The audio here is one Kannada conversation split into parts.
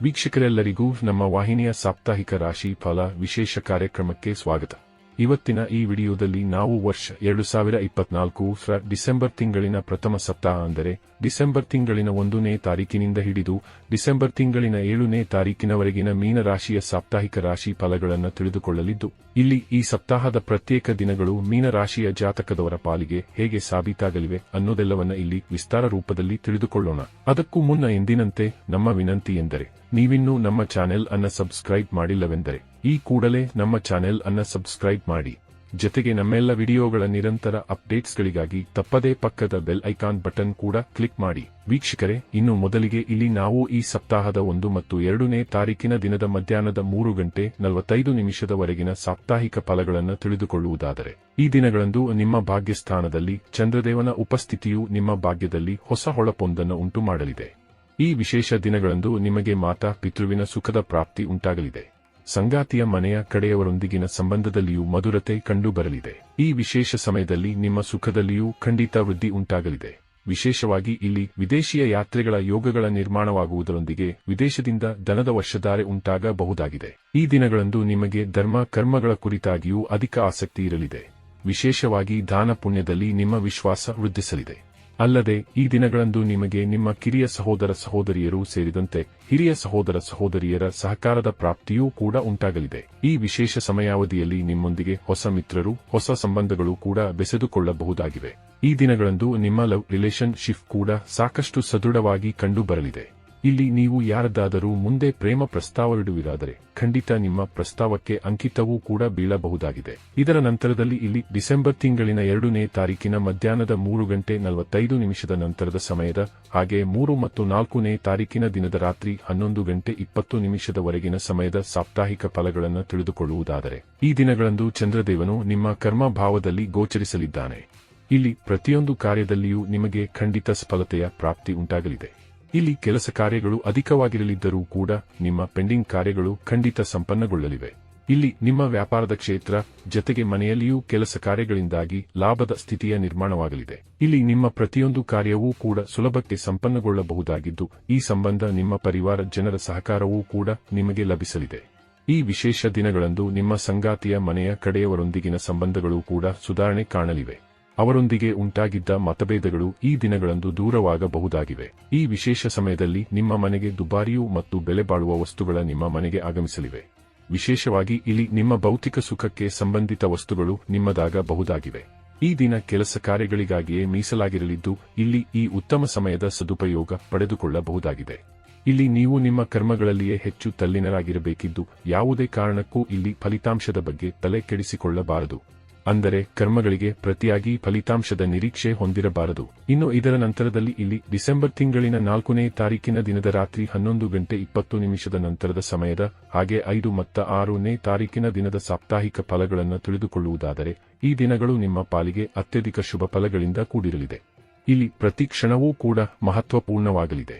ವೀಕ್ಷಕರೆಲ್ಲರಿಗೂ ನಮ್ಮ ವಾಹಿನಿಯ ಸಾಪ್ತಾಹಿಕ ರಾಶಿ ಫಲ ವಿಶೇಷ ಕಾರ್ಯಕ್ರಮಕ್ಕೆ ಸ್ವಾಗತ. ಇವತ್ತಿನ ಈ ವಿಡಿಯೋದಲ್ಲಿ ನಾವು ವರ್ಷ ಎರಡು ಸಾವಿರ ಇಪ್ಪತ್ನಾಲ್ಕು ಡಿಸೆಂಬರ್ ತಿಂಗಳಿನ ಪ್ರಥಮ ಸಪ್ತಾಹ ಅಂದರೆ ಡಿಸೆಂಬರ್ ತಿಂಗಳಿನ ಒಂದನೇ ತಾರೀಕಿನಿಂದ ಹಿಡಿದು ಡಿಸೆಂಬರ್ ತಿಂಗಳಿನ ಏಳನೇ ತಾರೀಕಿನವರೆಗಿನ ಮೀನರಾಶಿಯ ಸಾಪ್ತಾಹಿಕ ರಾಶಿ ಫಲಗಳನ್ನು ತಿಳಿದುಕೊಳ್ಳಲಿದ್ದು, ಇಲ್ಲಿ ಈ ಸಪ್ತಾಹದ ಪ್ರತ್ಯೇಕ ದಿನಗಳು ಮೀನರಾಶಿಯ ಜಾತಕದವರ ಪಾಲಿಗೆ ಹೇಗೆ ಸಾಬೀತಾಗಲಿವೆ ಅನ್ನೋದೆಲ್ಲವನ್ನ ಇಲ್ಲಿ ವಿಸ್ತಾರ ರೂಪದಲ್ಲಿ ತಿಳಿದುಕೊಳ್ಳೋಣ. ಅದಕ್ಕೂ ಮುನ್ನ ಎಂದಿನಂತೆ ನಮ್ಮ ವಿನಂತಿ ಎಂದರೆ ನೀವಿನ್ನೂ ನಮ್ಮ ಚಾನೆಲ್ ಅನ್ನ ಸಬ್ಸ್ಕ್ರೈಬ್ ಮಾಡಿಲ್ಲವೆಂದರೆ, ಈ ಕೂಡಲೇ ನಮ್ಮ ಚಾನೆಲ್ ಅನ್ನ ಸಬ್ಸ್ಕ್ರೈಬ್ ಮಾಡಿ. ಜೊತೆಗೆ ನಮ್ಮೆಲ್ಲ ವಿಡಿಯೋಗಳ ನಿರಂತರ ಅಪ್ಡೇಟ್ಸ್ಗಳಿಗಾಗಿ ತಪ್ಪದೇ ಪಕ್ಕದ ಬೆಲ್ ಐಕಾನ್ ಬಟನ್ ಕೂಡ ಕ್ಲಿಕ್ ಮಾಡಿ. ವೀಕ್ಷಕರೇ, ಇನ್ನು ಮೊದಲಿಗೆ ಇಲ್ಲಿ ನಾವು ಈ ಸಪ್ತಾಹದ ಒಂದು ಮತ್ತು ಎರಡನೇ ತಾರೀಕಿನ ದಿನದ ಮಧ್ಯಾಹ್ನದ ಮೂರು ಗಂಟೆ ನಲವತ್ತೈದು ನಿಮಿಷದವರೆಗಿನ ಸಾಪ್ತಾಹಿಕ ಫಲಗಳನ್ನು ತಿಳಿದುಕೊಳ್ಳುವುದಾದರೆ, ಈ ದಿನಗಳಂದು ನಿಮ್ಮ ಭಾಗ್ಯಸ್ಥಾನದಲ್ಲಿ ಚಂದ್ರದೇವನ ಉಪಸ್ಥಿತಿಯು ನಿಮ್ಮ ಭಾಗ್ಯದಲ್ಲಿ ಹೊಸ ಹೊಳಪೊಂದನ್ನು ಉಂಟು ಮಾಡಲಿದೆ ಈ ವಿಶೇಷ ದಿನಗಳಂದು ನಿಮಗೆ ಮಾತಾ ಪಿತೃವಿನ ಸುಖದ ಪ್ರಾಪ್ತಿ ಉಂಟಾಗಲಿದೆ. ಸಂಗಾತಿಯ ಮನೆಯ ಕಡೆಯವರೊಂದಿಗಿನ ಸಂಬಂಧದಲ್ಲಿಯೂ ಮಧುರತೆ ಕಂಡುಬರಲಿದೆ. ಈ ವಿಶೇಷ ಸಮಯದಲ್ಲಿ ನಿಮ್ಮ ಸುಖದಲ್ಲಿಯೂ ಖಂಡಿತ ವೃದ್ಧಿ ಉಂಟಾಗಲಿದೆ. ವಿಶೇಷವಾಗಿ ಇಲ್ಲಿ ವಿದೇಶಿಯ ಯಾತ್ರೆಗಳ ಯೋಗಗಳ ನಿರ್ಮಾಣವಾಗುವುದರೊಂದಿಗೆ ವಿದೇಶದಿಂದ ದನದ ವರ್ಷಧಾರೆ ಉಂಟಾಗಬಹುದಾಗಿದೆ. ಈ ದಿನಗಳಂದು ನಿಮಗೆ ಧರ್ಮ ಕರ್ಮಗಳ ಕುರಿತಾಗಿಯೂ ಅಧಿಕ ಆಸಕ್ತಿ ಇರಲಿದೆ. ವಿಶೇಷವಾಗಿ ದಾನ ಪುಣ್ಯದಲ್ಲಿ ನಿಮ್ಮ ವಿಶ್ವಾಸ ವೃದ್ಧಿಸಲಿದೆ. ಅಲ್ಲದೆ, ಈ ದಿನಗಳಂದು ನಿಮಗೆ ನಿಮ್ಮ ಕಿರಿಯ ಸಹೋದರ ಸಹೋದರಿಯರು ಸೇರಿದಂತೆ ಹಿರಿಯ ಸಹೋದರ ಸಹೋದರಿಯರ ಸಹಕಾರದ ಪ್ರಾಪ್ತಿಯೂ ಕೂಡ ಉಂಟಾಗಲಿದೆ. ಈ ವಿಶೇಷ ಸಮಯಾವಧಿಯಲ್ಲಿ ನಿಮ್ಮೊಂದಿಗೆ ಹೊಸ ಮಿತ್ರರು, ಹೊಸ ಸಂಬಂಧಗಳು ಕೂಡ ಬೆಸೆದುಕೊಳ್ಳಬಹುದಾಗಿವೆ. ಈ ದಿನಗಳಂದು ನಿಮ್ಮ ಲವ್ ರಿಲೇಶನ್ ಶಿಪ್ ಕೂಡ ಸಾಕಷ್ಟು ಸದೃಢವಾಗಿ ಕಂಡುಬರಲಿದೆ. ಇಲ್ಲಿ ನೀವು ಯಾರದಾದರೂ ಮುಂದೆ ಪ್ರೇಮ ಪ್ರಸ್ತಾವವಿಡುವಿರಾದರೆ, ಖಂಡಿತ ನಿಮ್ಮ ಪ್ರಸ್ತಾವಕ್ಕೆ ಅಂಕಿತವೂ ಕೂಡ ಬೀಳಬಹುದಾಗಿದೆ. ಇದರ ನಂತರದಲ್ಲಿ ಇಲ್ಲಿ ಡಿಸೆಂಬರ್ ತಿಂಗಳಿನ ಎರಡನೇ ತಾರೀಕಿನ ಮಧ್ಯಾಹ್ನದ ಮೂರು ಗಂಟೆ ನಲವತ್ತೈದು ನಿಮಿಷದ ನಂತರದ ಸಮಯದ ಹಾಗೆ ಮೂರು ಮತ್ತು ನಾಲ್ಕನೇ ತಾರೀಕಿನ ದಿನದ ರಾತ್ರಿ ಹನ್ನೊಂದು ಗಂಟೆ ಇಪ್ಪತ್ತು ನಿಮಿಷದವರೆಗಿನ ಸಮಯದ ಸಾಪ್ತಾಹಿಕ ಫಲಗಳನ್ನು ತಿಳಿದುಕೊಳ್ಳುವುದಾದರೆ, ಈ ದಿನಗಳಂದು ಚಂದ್ರದೇವನು ನಿಮ್ಮ ಕರ್ಮ ಭಾವದಲ್ಲಿ ಗೋಚರಿಸಲಿದ್ದಾನೆ. ಇಲ್ಲಿ ಪ್ರತಿಯೊಂದು ಕಾರ್ಯದಲ್ಲಿಯೂ ನಿಮಗೆ ಖಂಡಿತ ಸಫಲತೆಯ ಪ್ರಾಪ್ತಿ ಉಂಟಾಗಲಿದೆ. ಇಲ್ಲಿ ಕೆಲಸ ಕಾರ್ಯಗಳು ಅಧಿಕವಾಗಿರಲಿದ್ದರೂ ಕೂಡ ನಿಮ್ಮ ಪೆಂಡಿಂಗ್ ಕಾರ್ಯಗಳು ಖಂಡಿತ ಸಂಪನ್ನಗೊಳ್ಳಲಿವೆ. ಇಲ್ಲಿ ನಿಮ್ಮ ವ್ಯಾಪಾರದ ಕ್ಷೇತ್ರ, ಜತೆಗೆ ಮನೆಯಲ್ಲಿಯೂ ಕೆಲಸ ಕಾರ್ಯಗಳಿಂದಾಗಿ ಲಾಭದ ಸ್ಥಿತಿಯ ನಿರ್ಮಾಣವಾಗಲಿದೆ. ಇಲ್ಲಿ ನಿಮ್ಮ ಪ್ರತಿಯೊಂದು ಕಾರ್ಯವೂ ಕೂಡ ಸುಲಭಕ್ಕೆ ಸಂಪನ್ನಗೊಳ್ಳಬಹುದಾಗಿದ್ದು, ಈ ಸಂಬಂಧ ನಿಮ್ಮ ಪರಿವಾರ ಜನರ ಸಹಕಾರವೂ ಕೂಡ ನಿಮಗೆ ಲಭಿಸಲಿದೆ. ಈ ವಿಶೇಷ ದಿನಗಳಂದು ನಿಮ್ಮ ಸಂಗಾತಿಯ ಮನೆಯ ಕಡೆಯವರೊಂದಿಗಿನ ಸಂಬಂಧಗಳು ಕೂಡ ಸುಧಾರಣೆ ಕಾಣಲಿವೆ. ಅವರೊಂದಿಗೆ ಉಂಟಾಗಿದ್ದ ಮತಭೇದಗಳು ಈ ದಿನಗಳಂದು ದೂರವಾಗಬಹುದಾಗಿವೆ. ಈ ವಿಶೇಷ ಸಮಯದಲ್ಲಿ ನಿಮ್ಮ ಮನೆಗೆ ದುಬಾರಿಯೂ ಮತ್ತು ಬೆಲೆ ಬಾಳುವ ವಸ್ತುಗಳ ನಿಮ್ಮ ಮನೆಗೆ ಆಗಮಿಸಲಿವೆ. ವಿಶೇಷವಾಗಿ ಇಲ್ಲಿ ನಿಮ್ಮ ಭೌತಿಕ ಸುಖಕ್ಕೆ ಸಂಬಂಧಿತ ವಸ್ತುಗಳು ನಿಮ್ಮದಾಗಬಹುದಾಗಿವೆ. ಈ ದಿನ ಕೆಲಸ ಕಾರ್ಯಗಳಿಗಾಗಿಯೇ ಮೀಸಲಾಗಿರಲಿದ್ದು, ಇಲ್ಲಿ ಈ ಉತ್ತಮ ಸಮಯದ ಸದುಪಯೋಗ ಪಡೆದುಕೊಳ್ಳಬಹುದಾಗಿದೆ. ಇಲ್ಲಿ ನೀವು ನಿಮ್ಮ ಕರ್ಮಗಳಲ್ಲಿಯೇ ಹೆಚ್ಚು ತಲ್ಲಿನರಾಗಿರಬೇಕಿದ್ದು, ಯಾವುದೇ ಕಾರಣಕ್ಕೂ ಇಲ್ಲಿ ಫಲಿತಾಂಶದ ಬಗ್ಗೆ ತಲೆ ಕೆಡಿಸಿಕೊಳ್ಳಬಾರದು ಅಂದರೆ ಕರ್ಮಗಳಿಗೆ ಪ್ರತಿಯಾಗಿ ಫಲಿತಾಂಶದ ನಿರೀಕ್ಷೆ ಹೊಂದಿರಬಾರದು. ಇನ್ನು ಇದರ ನಂತರದಲ್ಲಿ ಇಲ್ಲಿ ಡಿಸೆಂಬರ್ ತಿಂಗಳಿನ ನಾಲ್ಕನೇ ತಾರೀಕಿನ ದಿನದ ರಾತ್ರಿ ಹನ್ನೊಂದು ಗಂಟೆ ಇಪ್ಪತ್ತು ನಿಮಿಷದ ನಂತರದ ಸಮಯದ ಹಾಗೆ ಐದು ಮತ್ತು ಆರನೇ ತಾರೀಕಿನ ದಿನದ ಸಾಪ್ತಾಹಿಕ ಫಲಗಳನ್ನು ತಿಳಿದುಕೊಳ್ಳುವುದಾದರೆ ಈ ದಿನಗಳು ನಿಮ್ಮ ಪಾಲಿಗೆ ಅತ್ಯಧಿಕ ಶುಭ ಫಲಗಳಿಂದ ಕೂಡಿರಲಿದೆ. ಇಲ್ಲಿ ಪ್ರತಿ ಕ್ಷಣವೂ ಕೂಡ ಮಹತ್ವಪೂರ್ಣವಾಗಲಿದೆ.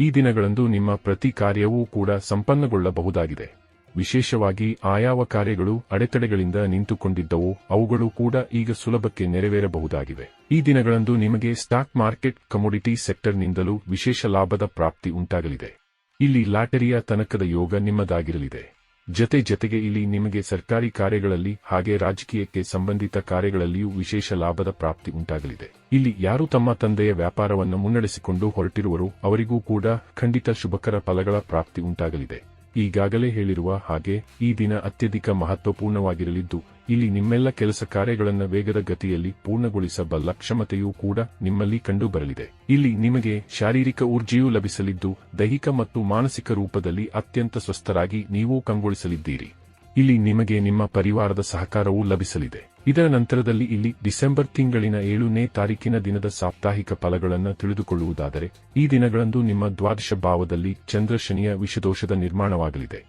ಈ ದಿನಗಳಂದು ನಿಮ್ಮ ಪ್ರತಿ ಕಾರ್ಯವೂ ಕೂಡ ಸಂಪನ್ನಗೊಳ್ಳಬಹುದಾಗಿದೆ. ವಿಶೇಷವಾಗಿ ಆಯಾವ ಕಾರ್ಯಗಳು ಅಡೆತಡೆಗಳಿಂದ ನಿಂತುಕೊಂಡಿದ್ದವು, ಅವುಗಳು ಕೂಡ ಈಗ ಸುಲಭಕ್ಕೆ ನೆರವೇರಬಹುದಾಗಿವೆ. ಈ ದಿನಗಳಂದು ನಿಮಗೆ ಸ್ಟಾಕ್ ಮಾರ್ಕೆಟ್ ಕಮೋಡಿಟಿ ಸೆಕ್ಟರ್ನಿಂದಲೂ ವಿಶೇಷ ಲಾಭದ ಪ್ರಾಪ್ತಿ ಉಂಟಾಗಲಿದೆ. ಇಲ್ಲಿ ಲಾಟರಿಯ ತನಕದ ಯೋಗ ನಿಮ್ಮದಾಗಿರಲಿದೆ. ಜತೆ ಜತೆಗೆ ಇಲ್ಲಿ ನಿಮಗೆ ಸರ್ಕಾರಿ ಕಾರ್ಯಗಳಲ್ಲಿ ಹಾಗೆ ರಾಜಕೀಯಕ್ಕೆ ಸಂಬಂಧಿತ ಕಾರ್ಯಗಳಲ್ಲಿಯೂ ವಿಶೇಷ ಲಾಭದ ಪ್ರಾಪ್ತಿ ಉಂಟಾಗಲಿದೆ. ಇಲ್ಲಿ ಯಾರು ತಮ್ಮ ತಂದೆಯ ವ್ಯಾಪಾರವನ್ನು ಮುನ್ನಡೆಸಿಕೊಂಡು ಹೊರಟಿರುವರು ಅವರಿಗೂ ಕೂಡ ಖಂಡಿತ ಶುಭಕರ ಫಲಗಳ ಪ್ರಾಪ್ತಿ ಉಂಟಾಗಲಿದೆ. ಈಗಾಗಲೇ ಹೇಳಿರುವ ಹಾಗೆ, ಈ ದಿನ ಅತ್ಯಧಿಕ ಮಹತ್ವಪೂರ್ಣವಾಗಿರಲಿದ್ದು, ಇಲ್ಲಿ ನಿಮ್ಮೆಲ್ಲ ಕೆಲಸ ಕಾರ್ಯಗಳನ್ನು ವೇಗದ ಗತಿಯಲ್ಲಿ ಪೂರ್ಣಗೊಳಿಸಬಲ್ಲ ಕ್ಷಮತೆಯೂ ಕೂಡ ನಿಮ್ಮಲ್ಲಿ ಕಂಡುಬರಲಿದೆ. ಇಲ್ಲಿ ನಿಮಗೆ ಶಾರೀರಿಕ ಊರ್ಜೆಯೂ ಲಭಿಸಲಿದ್ದು, ದೈಹಿಕ ಮತ್ತು ಮಾನಸಿಕ ರೂಪದಲ್ಲಿ ಅತ್ಯಂತ ಸ್ವಸ್ಥರಾಗಿ ನೀವು ಕಂಗೊಳಿಸಲಿದ್ದೀರಿ. ಇಲ್ಲಿ ನಿಮಗೆ ನಿಮ್ಮ ಪರಿವಾರದ ಸಹಕಾರವೂ ಲಭಿಸಲಿದೆ. ಇದರ ನಂತರದಲ್ಲಿ ಇಲ್ಲಿ ಡಿಸೆಂಬರ್ ತಿಂಗಳಿನ ಏಳನೇ ತಾರೀಕಿನ ದಿನದ ಸಾಪ್ತಾಹಿಕ ಫಲಗಳನ್ನು ತಿಳಿದುಕೊಳ್ಳುವುದಾದರೆ, ಈ ದಿನಗಳಂದು ನಿಮ್ಮ ದ್ವಾದಶ ಭಾವದಲ್ಲಿ ಚಂದ್ರಶನಿಯ ವಿಷದೋಷದ ನಿರ್ಮಾಣವಾಗಲಿದೆ.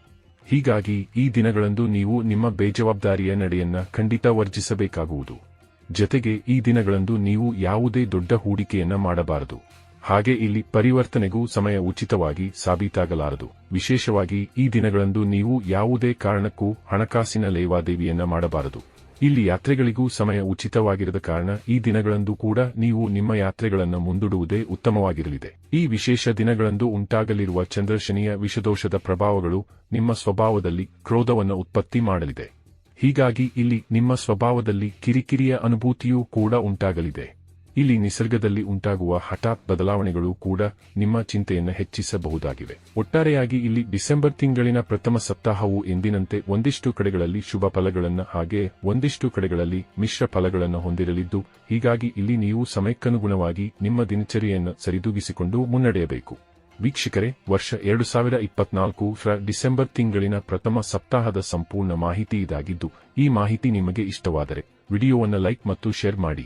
ಹೀಗಾಗಿ ಈ ದಿನಗಳಂದು ನೀವು ನಿಮ್ಮ ಬೇಜವಾಬ್ದಾರಿಯ ನಡೆಯನ್ನ ಖಂಡಿತ ವರ್ಜಿಸಬೇಕಾಗುವುದು. ಜತೆಗೆ ಈ ದಿನಗಳಂದು ನೀವು ಯಾವುದೇ ದೊಡ್ಡ ಹೂಡಿಕೆಯನ್ನ ಮಾಡಬಾರದು. ಹಾಗೆ ಇಲ್ಲಿ ಪರಿವರ್ತನೆಗೂ ಸಮಯ ಉಚಿತವಾಗಿ ಸಾಬೀತಾಗಲಾರದು. ವಿಶೇಷವಾಗಿ ಈ ದಿನಗಳಂದು ನೀವು ಯಾವುದೇ ಕಾರಣಕ್ಕೂ ಹಣಕಾಸಿನ ಲೇವಾದೇವಿಯನ್ನ ಮಾಡಬಾರದು. ಇಲ್ಲಿ ಯಾತ್ರೆಗಳಿಗೂ ಸಮಯ ಉಚಿತವಾಗಿರದ ಕಾರಣ ಈ ದಿನಗಳಂದು ಕೂಡ ನೀವು ನಿಮ್ಮ ಯಾತ್ರೆಗಳನ್ನು ಮುಂದೂಡುವುದೇ ಉತ್ತಮವಾಗಿರಲಿದೆ. ಈ ವಿಶೇಷ ದಿನಗಳಂದು ಉಂಟಾಗಲಿರುವ ಚಂದ್ರಶನಿಯ ವಿಷದೋಷದ ಪ್ರಭಾವಗಳು ನಿಮ್ಮ ಸ್ವಭಾವದಲ್ಲಿ ಕ್ರೋಧವನ್ನು ಉತ್ಪತ್ತಿ ಮಾಡಲಿದೆ. ಹೀಗಾಗಿ ಇಲ್ಲಿ ನಿಮ್ಮ ಸ್ವಭಾವದಲ್ಲಿ ಕಿರಿಕಿರಿಯ ಅನುಭೂತಿಯೂ ಕೂಡ ಉಂಟಾಗಲಿದೆ. ಇಲ್ಲಿ ನಿಸರ್ಗದಲ್ಲಿ ಉಂಟಾಗುವ ಹಠಾತ್ ಬದಲಾವಣೆಗಳು ಕೂಡ ನಿಮ್ಮ ಚಿಂತೆಯನ್ನು ಹೆಚ್ಚಿಸಬಹುದಾಗಿವೆ. ಒಟ್ಟಾರೆಯಾಗಿ ಇಲ್ಲಿ ಡಿಸೆಂಬರ್ ತಿಂಗಳಿನ ಪ್ರಥಮ ಸಪ್ತಾಹವು ಎಂದಿನಂತೆ ಒಂದಿಷ್ಟು ಕಡೆಗಳಲ್ಲಿ ಶುಭ ಫಲಗಳನ್ನು ಹಾಗೆ ಒಂದಿಷ್ಟು ಕಡೆಗಳಲ್ಲಿ ಮಿಶ್ರ ಫಲಗಳನ್ನು ಹೊಂದಿರಲಿದ್ದು, ಹೀಗಾಗಿ ಇಲ್ಲಿ ನೀವು ಸಮಯಕ್ಕನುಗುಣವಾಗಿ ನಿಮ್ಮ ದಿನಚರಿಯನ್ನು ಸರಿದೂಗಿಸಿಕೊಂಡು ಮುನ್ನಡೆಯಬೇಕು. ವೀಕ್ಷಕರೇ, ವರ್ಷ ಎರಡು ಸಾವಿರ ಇಪ್ಪತ್ನಾಲ್ಕು ರ ಡಿಸೆಂಬರ್ ತಿಂಗಳಿನ ಪ್ರಥಮ ಸಪ್ತಾಹದ ಸಂಪೂರ್ಣ ಮಾಹಿತಿ ಇದಾಗಿದ್ದು, ಈ ಮಾಹಿತಿ ನಿಮಗೆ ಇಷ್ಟವಾದರೆ ವಿಡಿಯೋವನ್ನು ಲೈಕ್ ಮತ್ತು ಶೇರ್ ಮಾಡಿ.